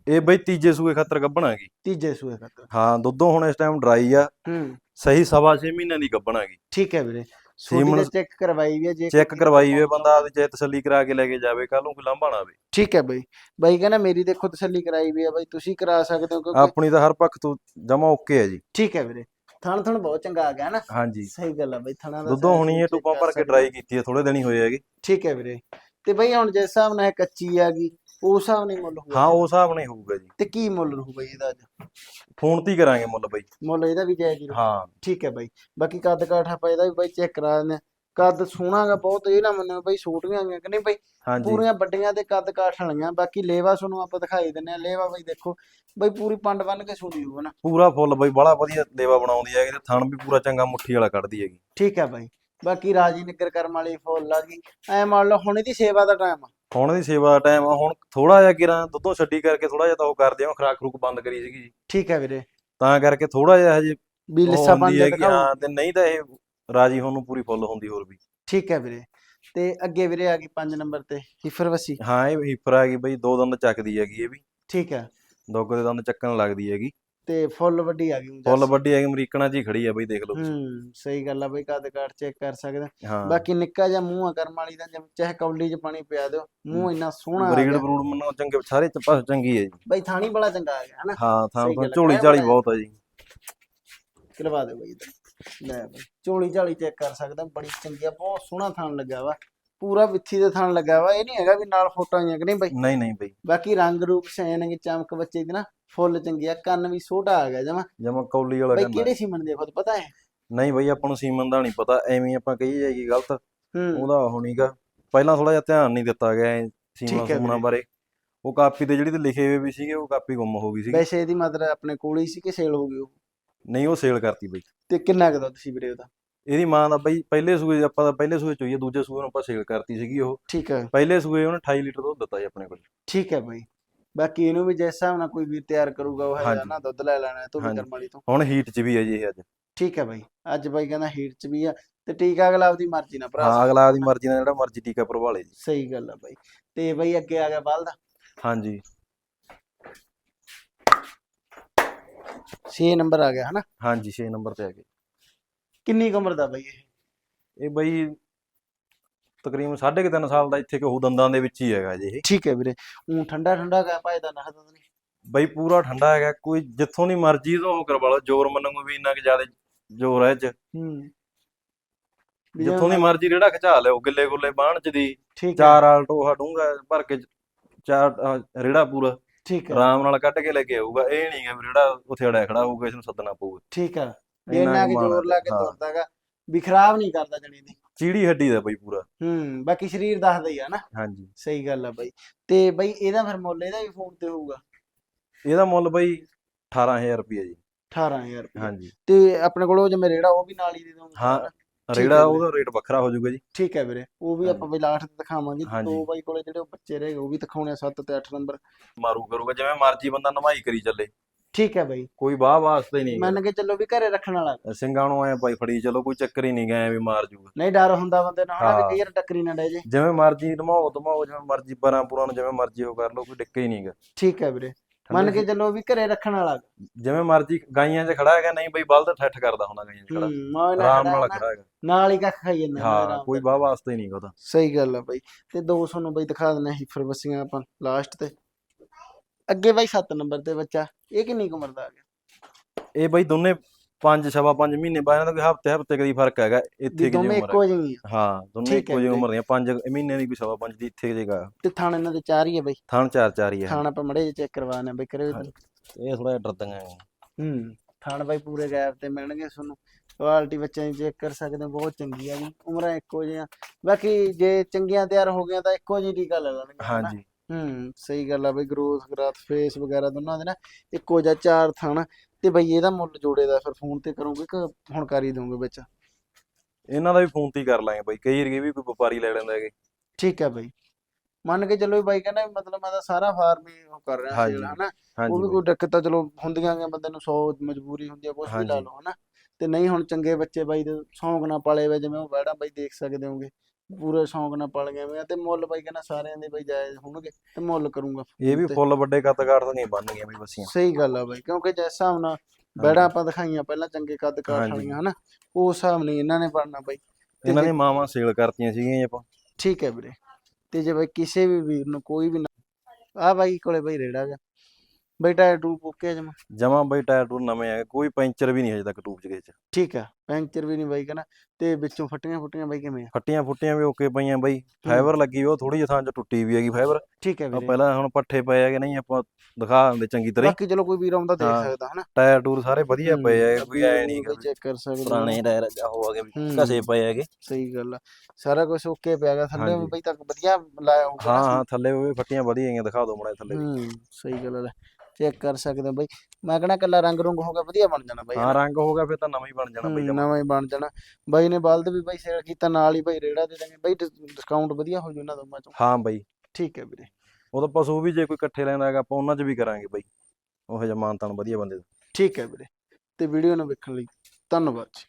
ਇਹ ਬਈ ਤੀਜੇ ਸੂਏ ਖਾਤਰ ਗੱਭਣ ਹੈਗੀ। ਤੀਜੇ ਸੂਏ ਖਾਤਰ। ਹਾਂ ਦੁੱਧੋਂ ਹੁਣ ਇਸ ਟਾਈਮ ਡਰਾਈ ਆ। ਹੂੰ। ਸਹੀ ਸਵਾ ਛੇ ਮਹੀਨਿਆਂ ਦੀ ਗੱਭਣ ਹੈਗੀ। ਠੀਕ ਹੈ ਵੀਰੇ। ਸੀਮਨ- ਚੈੱਕ ਕਰਵਾਈ ਵੀ ਜੇ ਚੈੱਕ ਕਰਵਾਈ ਹੋਏ ਬੰਦਾ ਆਪਦੀ ਜੇ ਤਸੱਲੀ ਕਰਾ ਕੇ ਲੈ ਕੇ ਜਾਵੇ ਕੱਲ ਨੂੰ ਕੋਈ ਲਾਂਭਾ ਨਾ ਆਵੇ ਠੀਕ ਹੈ ਬਾਈ। ਬਾਈ ਕਹਿੰਦਾ ਮੇਰੀ ਦੇਖੋ ਤਸੱਲੀ ਕਰਾਈ ਵੀ ਆ ਬਾਈ ਤੁਸੀਂ ਕਰਾ ਸਕਦੇ ਹੋ ਕਿਉਂਕਿ ਆਪਣੀ ਤਾਂ ਹਰ ਪੱਖ ਤੋਂ ਜਮਾ ਓਕੇ ਹੈ ਜੀ। ਠੀਕ ਹੈ ਵੀਰੇ। ਥਣ ਥਣ ਬਹੁਤ ਚੰਗਾ ਆ ਗਿਆ ਨਾ। ਹਾਂਜੀ। ਸਹੀ ਗੱਲ ਆ ਬਾਈ ਥਣਾ ਦਾ ਦੁੱਧੋਂ ਹੁਣੀ ਇਹ ਟੂਪਾਂ ਭਰ ਕੇ ਡਰਾਈ ਕੀਤੀ ਹੈ ਥੋੜੇ ਦਿਨ ਹੀ ਹੋਏ ਹੈਗੇ। ਠੀਕ ਹੈ ਵੀਰੇ। ਤੇ ਬਾਈ ਹੁਣ ਜਿਸ ਹਿਸਾਬ ਨਾਲ ਇਹ ਕੱਚੀ ਆ ਗਈ ਉਸ ਹਿਸਾਬ ਨਾਲ ਹੀ ਮੁੱਲ ਹੋਊਗਾ ਹਾਂ ਉਸ ਹਿਸਾਬ ਨਾਲ ਹੀ ਹੋਊਗਾ ਜੀ। ਤੇ ਕੀ ਮੁੱਲ ਰਹੂ ਬਾਈ ਇਹਦਾ ਅੱਜ? ਫੋਨ ਤੇ ਹੀ ਕਰਾਂਗੇ ਮੁੱਲ ਬਈ। ਮੁੱਲ ਇਹਦਾ ਵੀ ਜਾਇਜ਼ ਹੀ ਰਹੂ। ਹਾਂ। ਠੀਕ ਹੈ ਬਾਈ। ਬਾਕੀ ਕੱਦ ਕਾਠ ਆਪਾਂ ਇਹਦਾ ਵੀ ਬਾਈ ਚੈੱਕ ਕਰਾ ਦਿੰਦੇ ਹਾਂ। ਕੱਦ ਸੋਹਣਾਗਾ ਬਹੁਤ ਇਹ ਨਾ ਮੰਨੋ ਬਾਈ ਵੀ ਆਈਆਂ ਕਿ ਨਹੀਂ ਬਾਈ? ਹਾਂਜੀ। ਪੂਰੀਆਂ ਵੱਡੀਆਂ ਤੇ ਕੱਦ ਕਾਠ ਵਾਲੀਆਂ। ਬਾਕੀ ਲੇਵਾ ਤੁਹਾਨੂੰ ਆਪਾਂ ਦਿਖਾਈ ਦਿੰਨੇ ਆ ਲੇਵਾ ਬਾਈ ਦੇਖੋ ਬਾਈ ਪੂਰੀ ਪੰਡ ਬੰਨ ਕੇ ਸੁਣੀ ਹੋਊ ਨਾ? ਪੂਰਾ ਫੁੱਲ ਬਈ ਬੜਾ ਵਧੀਆ ਦੇਵਾ ਬਣਾਉਂਦੀ ਹੈਗੀ ਤੇ ਥਣ ਵੀ ਪੂਰਾ ਚੰਗਾ ਮੁੱਠੀ ਵਾਲਾ ਕੱਢਦੀ ਹੈਗੀ। ਠੀਕ ਹੈ ਬਾਈ। ਬਾਕੀ ਰਾਜੀ ਨਿੱਗਰ ਕਰਮ ਵਾਲੀ ਫੁੱਲ ਆ ਗਈ। ਐ ਮੰਨ ਲਓ ਹੁਣ ਇਹਦੀ ਸੇਵਾ ਦਾ ਟਾਈਮ ਆ। ਹੁਣ ਦੀ ਸੇਵਾ ਦਾ ਟਾਈਮ ਆ ਹੁਣ ਥੋੜਾ ਜਿਹਾ ਕਿਰਾਂ ਦੁੱਧੋਂ ਛੱਡੀ ਕਰਕੇ ਥੋੜਾ ਜਿਹਾ ਤਾਂ ਉਹ ਕਰਦੇ ਆ ਖਰਾਕ ਖਰੂਕ ਬੰਦ ਕਰੀ ਸੀਗੀ ਜੀ। ਠੀਕ ਹੈ ਵੀਰੇ। ਤਾਂ ਕਰਕੇ ਥੋੜਾ ਜਿਹਾ ਹਜੇ ਵੀ ਲਿੱਸਾ ਹੈਗੀ ਦਿਖਾਓ। ਹਾਂ ਤੇ ਨਹੀਂ ਤਾਂ ਇਹ ਰਾਜੀ ਹੁਣ ਨੂੰ ਪੂਰੀ ਫੁੱਲ ਹੁੰਦੀ ਹੋਰ ਵੀ। ਠੀਕ ਹੈ ਵੀਰੇ। ਤੇ ਅੱਗੇ ਵੀਰੇ ਆ ਗਈ 5 ਨੰਬਰ ਤੇ ਹਿਫਰ ਵਸੀ। ਹਾਂ ਇਹ ਹੀਫਰ ਹੈਗੀ ਬਈ ਦੋ ਦੰਦ ਚੱਕਦੀ ਹੈਗੀ ਇਹ ਵੀ। ਠੀਕ ਹੈ। ਦੁੱਗ ਦੇ ਦੰਦ ਚੱਕਣ ਲੱਗਦੀ ਹੈਗੀ। ਤੇ ਫੁੱਲ ਵੱਡੀ ਆ ਗਈ ਊਂ ਫੁੱਲ ਜਰਸੀ। ਵੱਡੀ ਹੈਗੀ ਅਮਰੀਕਣਾ ਹੀ ਖੜੀ ਆ ਬਈ ਦੇਖ ਲਓ ਤੁਸੀਂ। ਹੂੰ ਸਹੀ ਗੱਲ ਆ ਬਈ ਕੱਦ ਕਾਠ ਚੈੱਕ ਕਰ ਸਕਦੇ ਹਾਂ। ਬਾਕੀ ਨਿੱਕਾ ਜਿਹਾ ਮੂੰਹ ਆ ਕਰਮ ਵਾਲੀ ਦਾ ਜਿਵੇਂ ਚਾਹੇ ਕੌਲੀ 'ਚ ਪਾਣੀ ਪਿਆ ਦਿਓ ਮੂੰਹ ਇੰਨਾ ਸੋਹਣਾ ਆ ਬਰੀਡ ਗਿਆ। ਬਰੂਡ ਮੰਨੋ ਚੰਗੇ ਸਾਰੇ ਚ ਪਾਸ ਚੰਗੀ ਹੈ ਜੀ। ਬਈ ਥਾਣੀ ਬੜਾ ਚੰਗਾ ਆ ਗਿਆ ਹਨਾ ਹਾਂ ਥਾਂ ਸਹੀ ਥਾਂ ਗੱਲ ਹੈ, ਝੋਲੀ ਝਾਲੀ ਬਹੁਤ ਆ ਜੀ। ਕਰਵਾ ਦਿਓ ਬਈ ਇੱਧਰ। ਲੈ ਬਈ ਝੋਲੀ ਝਾਲੀ ਚੈੱਕ ਕਰ ਸਕਦਾ ਬੜੀ ਚੰਗੀ ਆ ਬਹੁਤ ਸੋਹਣਾ ਥਾਣ ਲੱਗਾ ਵਾ। ਪੂਰਾ ਵਿੱਥੀ ਦੇ ਥਾਣ ਲੱਗਾ ਵਾ ਇਹ ਨਹੀਂ ਹੈਗਾ ਵੀ ਨਾਲ ਫੋਟੋਆਂ ਆਈਆਂ ਕਿ ਨਹੀਂ ਬਈ? ਨਹੀਂ ਨਹੀਂ ਬਈ। ਬਾਕੀ ਰੰਗ ਰੂਪ ਸੈਨਗੇ ਚਮਕ ਬੱਚੇ ਦੀ ਨਾ ਫੁੱਲ ਚੰਗੀ ਆ ਕੰਨ ਵੀ ਛੋਟਾ ਆ ਗਿਆ ਜਮਾ। ਜਮਾ ਕੌਲੀ ਵਾਲਾ ਬਈ ਕਹਿੰਦਾ ਕਿਹੜੇ ਸੀਮਨ ਦੇ ਆ ਖੁਦ ਪਤਾ ਹੈ? ਨਹੀਂ ਬਈ ਆਪਾਂ ਨੂੰ ਸੀਮਨ ਦਾ ਨਹੀਂ ਪਤਾ ਐਵੇਂ ਆਪਾਂ ਕਹੀ ਜਾਈਏ ਗਲਤ। ਹੂੰ। ਉਹਦਾ ਹੋਣੀਗਾ ਪਹਿਲਾਂ ਥੋੜਾ ਜਿਹਾ ਧਿਆਨ ਨਹੀਂ ਦਿੱਤਾ ਗਿਆ ਠੀਕ ਹੈ ਸੂਮਨਾ ਵੀਰੇ। ਬਾਰੇ। ਉਹ ਕਾਪੀ ਤੇ ਜਿਹੜੀ ਤੇ ਲਿਖੇ ਹੋਏ ਵੀ ਸੀਗੇ ਉਹ ਕਾਪੀ ਗੁੰਮ ਹੋ ਗਈ ਸੀ ਵੈਸੇ ਇਹਦੀ ਮਦਰ ਆਪਣੇ ਕੋਲ ਹੀ ਸੀ ਕਿ ਸੇਲ ਹੋ ਗਈ ਉਹ? ਨਹੀਂ ਉਹ ਸੇਲ ਕਰਤੀ ਬਈ। ਤੇ ਕਿੰਨਾ ਕੁ ਦੁੱਧ ਸੀ ਵੀਰੇ ਉਹਦਾ? ਇਹਦੀ ਮਾਂ ਦਾ ਬਈ ਪਹਿਲੇ ਸੂਏ ਆਪਾਂ ਤਾਂ ਪਹਿਲੇ ਸੂਏ ਚੋਈ ਆ ਦੂਜੇ ਸੂਏ ਨੂੰ ਆਪਾਂ ਸੇਲ ਕਰਤੀ ਸੀਗੀ ਉਹ। ਠੀਕ ਹੈ। ਪਹਿਲੇ ਸੂਏ ਉਹਨੇ 28 ਲੀਟਰ ਦੁੱਧ ਦਿੱਤਾ ਜੀ ਆਪਣੇ ਕੋਲ। ਠੀਕ ਹੈ ਬਾਈ। ਬਾਕੀ ਇਹਨੂੰ ਵੀ ਜਿਸ ਹਿਸਾਬ ਨਾਲ ਕੋਈ ਵੀ ਤਿਆਰ ਕਰੂਗਾ ਉਹ ਹੈ ਹਾਂਜੀ। ਨਾ ਦੁੱਧ ਲੈ ਲੈਣਾ ਤੋਂ ਹਾਂਜੀ। ਕਰਮ ਵਾਲੀ ਤੋਂ। ਹੁਣ ਹੀਟ 'ਚ ਵੀ ਹੈ ਜੀ ਇਹ ਅੱਜ। ਠੀਕ ਹੈ ਬਾਈ। ਅੱਜ ਬਾਈ ਕਹਿੰਦਾ ਹੀਟ ਚ ਵੀ ਆ ਤੇ ਟੀਕਾ ਅਗਲਾ ਆਪਦੀ ਮਰਜ਼ੀ ਨਾਲ ਭਰਾ। ਹਾਂ ਅਗਲਾ ਦੀ ਮਰਜ਼ੀ ਨਾਲ ਜਿਹੜਾ ਮਰਜ਼ੀ ਟੀਕਾ ਭਰਵਾਲੇ ਜੀ। ਸਹੀ ਗੱਲ ਆ ਬਾਈ। ਤੇ ਬਾਈ ਅੱਗੇ ਆ ਗਿਆ ਬਲਦ। ਹਾਂਜੀ। 6 ਨੰਬਰ ਆ ਗਿਆ ਹਨਾ? ਹਾਂਜੀ 6 ਨੰਬਰ ਤੇ ਆ ਗਏ ਕਿੰਨੀ ਕੁ ਉਮਰ ਦਾ ਬਾਈ ਇਹ? ਇਹ ਬਈ ਤਕਰੀਬਨ 3.5 ਸਾਲ ਦਾ ਇੱਥੇ ਕਹੂ ਦੰਦਾਂ ਦੇ ਵਿੱਚ ਹੀ ਹੈਗਾ ਜੀ ਇਹ। ਠੀਕ ਹੈ ਵੀਰੇ। ਉਹ ਠੰਡਾ ਠੰਡਾ ਗਿਆ ਭਾਈ ਦਾ ਨਖਦ ਨਹੀਂ। ਬਈ ਪੂਰਾ ਠੰਡਾ ਹੈਗਾ ਕੋਈ ਜਿੱਥੋਂ ਦੀ ਮਰਜ਼ੀ ਤੋਂ ਕਰਵਾ ਲਓ ਜ਼ੋਰ ਮੰਨੋਗੇ ਵੀ ਇੰਨਾ ਕਿ ਜ਼ਿਆਦਾ ਜ਼ੋਰ ਹੈ 'ਚ। ਹੂੰ। ਜਿੱਥੋਂ ਦੀ ਮਰਜ਼ੀ ਰੇੜਾ ਖਿਚਾ ਲਿਓ ਗਿੱਲੇ ਗੁੱਲੇ ਬਾਣ ਚ ਦੀ ਚਾਰ ਆਲਟੋ ਹਟੂਗਾ ਭਰ ਕੇ ਚਾਰ ਰੇੜਾ ਪੂਰਾ ਠੀਕ ਹੈ। ਆਰਾਮ ਨਾਲ ਕੱਢ ਕੇ ਲੈ ਕੇ ਆਊਗਾ। ਇਹ ਨਹੀਂ ਹੈ ਰੇੜਾ ਉੱਥੇ ਅੜਿਆ ਖੜਾ ਹੋਊਗਾ ਇਸ ਨੂੰ ਸੱਦਣਾ ਪਊਗਾ। ਠੀਕ ਹੈ। ਇੰਨਾ ਕੁ ਕਿ ਜ਼ੋਰ ਲਾ ਕੇ। ਤੁਰਦਾਗਾ ਵੀ ਖਰਾਬ ਨਹੀਂ ਕਰਦਾ ਜਣੀ ਦੀ। ਚੀੜੀ ਹੱਡੀ ਦਾ ਬਈ ਪੂਰਾ। ਹੂੰ ਬਾਕੀ ਸਰੀਰ ਦੱਸਦਾ ਹੀ ਆ ਨਾ। ਹਾਂਜੀ। ਸਹੀ ਗੱਲ ਆ ਬਾਈ। ਤੇ ਬਾਈ ਇਹਦਾ ਫਿਰ ਮੁੱਲ ਇਹਦਾ ਵੀ ਫੋਨ ਤੇ ਹੋਊਗਾ? ਇਹਦਾ ਮੁੱਲ ਬਈ 18000 ਰੁਪਏ ਜੀ। 18000 ਰੁਪਏ ਹਾਂਜੀ। ਤੇ ਆਪਣੇ ਕੋਲ ਉਹ ਜਿਵੇਂ ਰੇੜਾ ਉਹ ਵੀ ਨਾਲ ਹੀ ਦੇ ਦੋਗੇ ਹਾਂ, ਰੇੜਾ। ਉਹਦਾ ਰੇਟ ਵੱਖਰਾ ਹੋ ਜਾਊਗਾ ਜੀ। ਠੀਕ ਹੈ ਵੀਰੇ ਉਹ ਵੀ। ਆਪਾਂ ਲਾਸਟ ਤੇ ਦਿਖਾਵਾਂਗੇ। ਹਾਂਜੀ। ਦੋ ਬਾਈ ਕੋਲੇ ਜਿਹੜੇ ਬੱਚੇ ਰਹੇ ਉਹ ਵੀ ਦਿਖਾਉਣੇ 7 ਤੇ 8 ਨੰਬਰ। ਮਾਰੂ ਕਰੂਗਾ ਜਿਵੇਂ ਮਰਜ਼ੀ ਬੰਦਾ ਨਮਾਈ ਕਰੀ ਚੱਲੇ। ਠੀਕ ਹੈ ਬਾਈ। ਕੋਈ ਬਾਹ ਵਾਸਤੇ ਨਹੀਂ ਮੰਨ ਕੇ ਚੱਲੋ ਵੀ ਘਰੇ ਰੱਖਣ ਵਾਲਾ। ਸਿੰਘਾਂ ਨੂੰ ਐ ਭਾਈ ਫੜੀ ਚਲੋ ਕੋਈ ਚੱਕਰ ਹੀ ਨਹੀਂ ਗਿਆ ਵੀ ਮਾਰ ਜੂਗਾ ਨਹੀਂ ਡਰ ਹੁੰਦਾ ਬੰਦੇ ਨੂੰ ਹਨਾ ਵੀ ਹਾਂ। ਕਈ ਵਾਰ ਟੱਕਰੀ ਨਾ ਡੇ ਜੇ। ਜਿਵੇਂ ਮਰਜ਼ੀ ਧਮਾਓ ਧਮਾਓ ਜਿਵੇਂ ਮਰਜ਼ੀ ਪਰਾਂ ਪੁਰਾਂ ਨੂੰ ਜਿਵੇਂ ਮਰਜ਼ੀ ਉਹ ਕਰ ਲਓ ਕੋਈ ਡਿੱਕਾ ਹੀ ਨਹੀਂਗਾ। ਠੀਕ ਹੈ ਵੀਰੇ। ਮੰਨ ਕੇ ਚੱਲੋ ਵੀ ਘਰੇ ਰੱਖਣ ਵਾਲਾ। ਜਿਵੇਂ ਮਰਜ਼ੀ ਗਾਈਆਂ 'ਚ ਖੜਾ ਹੈਗਾ ਨਹੀਂ ਬਈ ਬਲਦ ਠੱਠ ਕਰਦਾ ਹੁੰਦਾ ਗਾਈਆਂ 'ਚ ਖੜਾ। ਹੂੰ ਨਾਲ ਆਰਾਮ ਨਾਲ ਹੋਣਾ, ਖੜਾ ਹੈਗਾ। ਨਾਲ ਹੀ ਕੱਖ ਖਾਈ ਜਾਂਦਾ ਹਾਂ ਕੋਈ ਨਾਲ। ਬਾਹ ਵਾਸਤੇ ਹੀ ਨਹੀਂ ਉਹਦਾ। ਸਹੀ ਗੱਲ ਆ ਬਾਈ। ਤੇ 200 ਨੂੰ ਬਾਈ ਦਿਖਾ ਦਿੰਦੇ ਫਿਰ ਬੱਸੀਆਂ ਆਪਾਂ ਲਾਸਟ ਤੇ। ਅੱਗੇ ਬਾਈ 7 ਨੰਬਰ ਤੇ ਬੱਚਾ ਇਹ ਕਿੰਨੀ ਕੁ ਉਮਰ ਦਾ ਆ ਗਿਆ? ਇਹ ਬਈ ਦੋਨੇ ਪੰਜ ਸਵਾ ਪੰਜ ਮਹੀਨੇ ਬਾਅਦ ਇਹਨਾਂ ਦਾ ਕੋਈ ਹਫ਼ਤੇ ਹਫ਼ਤੇ ਕਦੀ ਫ਼ਰਕ ਹੈਗਾ ਇੱਥੇ ਕਿ ਉਮਰ ਇੱਕੋ ਜਿਹੀ ਆ। ਹੈ। ਦੋਨੇ ਇੱਕੋ ਜਿਹੀ। ਉਮਰ ਦੀਆਂ ਪੰਜ ਮਹੀਨੇ ਦੀ ਕੋਈ ਸਵਾ ਪੰਜ ਦੀ ਇੱਥੇ ਜੇਗਾ ਤੇ ਥਾਣ ਇਹਨਾਂ ਦੇ ਚਾਰ ਹੀ ਆ ਬਾਈ? ਥਾਣ ਚਾਰ ਚਾਰ ਹੀ ਹੈ ਥਾਣ ਆਪਾਂ ਮੜੇ ਚੈੱਕ ਕਰਵਾਣੇ ਬਈ ਕਰੇ। ਇਹ ਥੋੜਾ ਡਰਦੀਆਂ ਹੂੰ ਥਾਣ ਬਾਈ ਪੂਰੇ ਗੈਪ ਤੇ ਮਿਲਣਗੇ ਤੁਹਾਨੂੰ। ਕੁਆਲਿਟੀ ਬੱਚਿਆਂ ਦੀ ਚੈੱਕ ਕਰ ਸਕਦੇ ਹੋ ਬਹੁਤ ਚੰਗੀ ਆ ਜੀ। ਉਮਰਾਂ ਇੱਕੋ ਜਿਹੀਆਂ। ਬਾਕੀ ਜੇ ਚੰਗੀਆਂ ਤਿਆਰ ਹੋ ਗਈਆਂ ਤਾਂ ਇੱਕੋ ਜਿਹੀ ਟੀਕਾ ਲੈ ਲੈਣਗੇ? ਹਾਂਜੀ। ਹੂੰ ਸਹੀ ਗੱਲ ਆ ਬਈ ਗਰੋਥ ਗਰਾਥ ਫੇਸ ਵਗੈਰਾ ਦੋਨਾਂ ਦੇ ਨਾ ਇੱਕੋ ਜਿਹਾ ਚਾਰ ਥਣ। ਤੇ ਬਈ ਇਹਦਾ ਮੁੱਲ ਜੋੜੇ ਦਾ ਫਿਰ ਫੋਨ ਤੇ ਕਰੋਗੇ ਕਿ ਹੁਣ ਕਰ ਹੀ ਦੋਗੇ ਵਿੱਚ? ਇਹਨਾਂ ਦਾ ਵੀ ਫੋਨ ਤੇ ਹੀ ਕਰ ਲਾਂਗੇ ਬਈ ਕਈ ਵਾਰੀ ਵੀ ਕੋਈ ਵਪਾਰੀ ਲੈ ਲੈਂਦਾ ਹੈਗੇ। ਠੀਕ ਹੈ ਬਈ। ਮੰਨ ਕੇ ਚੱਲੋ ਵੀ ਬਾਈ ਕਹਿੰਦਾ ਵੀ ਮਤਲਬ ਮੈਂ ਤਾਂ ਸਾਰਾ ਫਾਰਮ ਹੀ ਉਹ ਕਰ ਰਿਹਾ ਸੇਲ ਹਨਾ? ਉਹ ਵੀ। ਕੋਈ ਦਿੱਕਤ ਤਾਂ ਚਲੋ ਹੁੰਦੀਆਂ ਗੀਆਂ ਬੰਦੇ ਨੂੰ 100 ਮਜਬੂਰੀ ਹੁੰਦੀ ਆ ਕੁਝ ਵੀ ਲਾ। ਲਓ ਹਨਾ? ਤੇ ਨਹੀਂ ਹੁਣ ਚੰਗੇ ਬੱਚੇ ਬਾਈ ਦੇ ਸ਼ੌਂਕ ਨਾਲ ਪਾਲੇ ਹੋਏ ਜਿਵੇਂ ਉਹ ਵੈੜਾ ਬਾਈ ਦੇਖ ਸਕਦੇ ਹੋਗੇ। ਪੂਰੇ ਸ਼ੌਂਕ ਨਾਲ ਪਾਲ ਗਏ ਹੋਏ ਆ ਤੇ ਮੁੱਲ ਬਾਈ ਕਹਿੰਦਾ ਸਾਰਿਆਂ ਦੇ ਬਾਈ ਜਾਇਜ਼ ਹੋਣਗੇ ਤੇ ਮੁੱਲ ਕਰੂੰਗਾ ਇਹ ਵੀ ਤੇ- ਫੁੱਲ ਵੱਡੇ ਕੱਦ ਕਾਠ ਦੀਆਂ ਬਣ ਗਈਆਂ ਬਈ ਬੱਸੀਆਂ। ਸਹੀ ਗੱਲ ਆ ਬਾਈ ਕਿਉਂਕਿ ਜਿਸ ਹਿਸਾਬ ਨਾਲ ਬੈੜਾ ਆਪਾਂ ਦਿਖਾਈਆਂ ਪਹਿਲਾਂ ਚੰਗੇ ਕੱਦ ਕਾਠ ਹਾਂਜੀ। ਵਾਲੀਆਂ ਹਨਾ ਉਸ ਹਿਸਾਬ ਨਹੀਂ ਇਹਨਾਂ ਨੇ ਬਣਨਾ ਬਾਈ। ਤੇ ਇਹਨਾਂ ਦੀਆਂ ਮਾਵਾਂ ਸੇਲ ਕਰਤੀਆਂ ਸੀਗੀਆਂ ਜੀ ਆਪਾਂ। ਠੀਕ ਹੈ ਵੀਰੇ ਤੇ ਜੇ ਬਾਈ ਕਿਸੇ ਵੀ ਵੀਰ ਨੂੰ ਕੋਈ ਵੀ ਆ ਬਾਈ ਕੋਲੇ ਬਾਈ ਰੇੜਾ ਗਾ ਬਾਈ ਟਾਇਰ ਟੂ ਪੁੱਕੇ ਜਮਾ। ਜਮਾਂ ਬਈ ਟਾਇਰ ਟੂਰ ਨਵੇਂ ਆ ਕੋਈ ਪੈਂਚਰ ਵੀ ਨਹੀਂ ਹਜੇ ਤੱਕ ਟੂਬ ਚ ਕਿਸੇ ਚ। ਠੀਕ ਆ। ਪੈਂਚਰ ਵੀ ਨਹੀਂ ਬਾਈ ਕਹਿੰਦਾ ਤੇ ਵਿੱਚੋਂ ਫੱਟੀਆਂ ਫੁੱਟੀਆਂ ਬਾਈ ਕਿਵੇਂ ਆ? ਫੱਟੀਆਂ ਫੁੱਟੀਆਂ ਵੀ ਓਕੇ ਪਈਆਂ ਬਈ। ਫਾਈਬਰ ਲੱਗੀ ਉਹ ਥੋੜੀ ਜਿਹੀ ਥਾਂ ਚ ਟੁੱਟੀ ਵੀ ਹੈਗੀ ਫਾਈਬਰ ਠੀਕ ਹੈ ਆ ਵੀਰੇ। ਪਹਿਲਾਂ ਹੁਣ ਪੱਠੇ ਪਏ ਹੈਗੇ ਨਹੀਂ ਆਪਾਂ ਦਿਖਾ ਦਿੰਦੇ ਚੰਗੀ ਤਰ੍ਹਾਂ ਬਾਕੀ ਚਲੋ ਕੋਈ ਵੀਰ ਆਉਂਦਾ ਦੇਖ। ਸਕਦਾ ਹਨਾ? ਟਾਇਰ ਟੂਰ ਸਾਰੇ ਵਧੀਆ ਪਏ ਹੈਗੇ ਕੋਈ ਐ ਨਹੀਂ ਚੈੱਕ ਕਰ ਸਕਦੇ। ਪੁਰਾਣੇ ਟਾਇਰ ਹੋ ਗਏ ਹੂੰ। ਘਸੇ ਪਏ ਹੈਗੇ। ਸਹੀ ਗੱਲ ਆ। ਸਾਰਾ ਕੁਝ ਓਕੇ ਪਿਆ ਗਾ ਥੱਲੇ ਵੀ। ਬਾਈ ਤੱਕ ਵਧੀਆ ਲਾਇਆ ਹੋਊਗਾ ਹਾਂ ਹਾਂ ਥੱਲੇ ਵੀ ਫੱਟੀਆਂ ਵਧੀਆ ਹੈਗੀਆਂ ਦਿਖਾ ਦਿਓ ਮੜਾ ਥੱਲੇ ਸਹੀ ਗੱਲ ਆ। ਚੈੱਕ ਕਰ ਸਕਦੇ ਹੋ ਬਾਈ। ਮੈਂ ਕਹਣਾ ਕੱਲਾ ਰੰਗ ਰੁੰਗ ਹੋ ਗਿਆ ਵਧੀਆ ਬਣ ਜਾਣਾ ਬਾਈ ਹਾਂ ਰੰਗ ਹੋ ਗਿਆ ਫਿਰ ਤਾਂ ਨਵਾਂ ਹੀ ਬਣ ਜਾਣਾ ਬਈ। ਨਵਾਂ ਹੀ ਬਣ ਜਾਣਾ। ਬਾਈ ਨੇ ਬਲਦ ਵੀ ਬਾਈ ਸੇਲ ਕੀਤਾ ਨਾਲ ਹੀ ਬਾਈ ਰੇੜਾ ਦੇ ਦਾਂਗੇ। ਬਾਈ ਡਿਸਕਾਊਂਟ ਵਧੀਆ ਹੋ ਜੂ ਇਹਨਾਂ ਦੋਵਾਂ ਚੋਂ। ਹਾਂ ਬਈ। ਠੀਕ ਹੈ ਵੀਰੇ। ਉਹ ਤਾਂ ਪਸ਼ੂ ਵੀ ਜੇ ਕੋਈ ਇਕੱਠੇ ਲੈਂਦਾ ਹੈਗਾ ਆਪਾਂ ਉਹਨਾਂ ਚ ਵੀ ਕਰਾਂਗੇ ਬਈ। ਉਹ ਜਿਹਾ ਮਾਨਤਾਨ ਵਧੀਆ ਬੰਦੇ ਦਾ। ਠੀਕ ਹੈ ਵੀਰੇ। ਤੇ ਵੀਡੀਓ ਨੂੰ ਵੇਖਣ ਲਈ ਧੰਨਵਾਦ ਜੀ।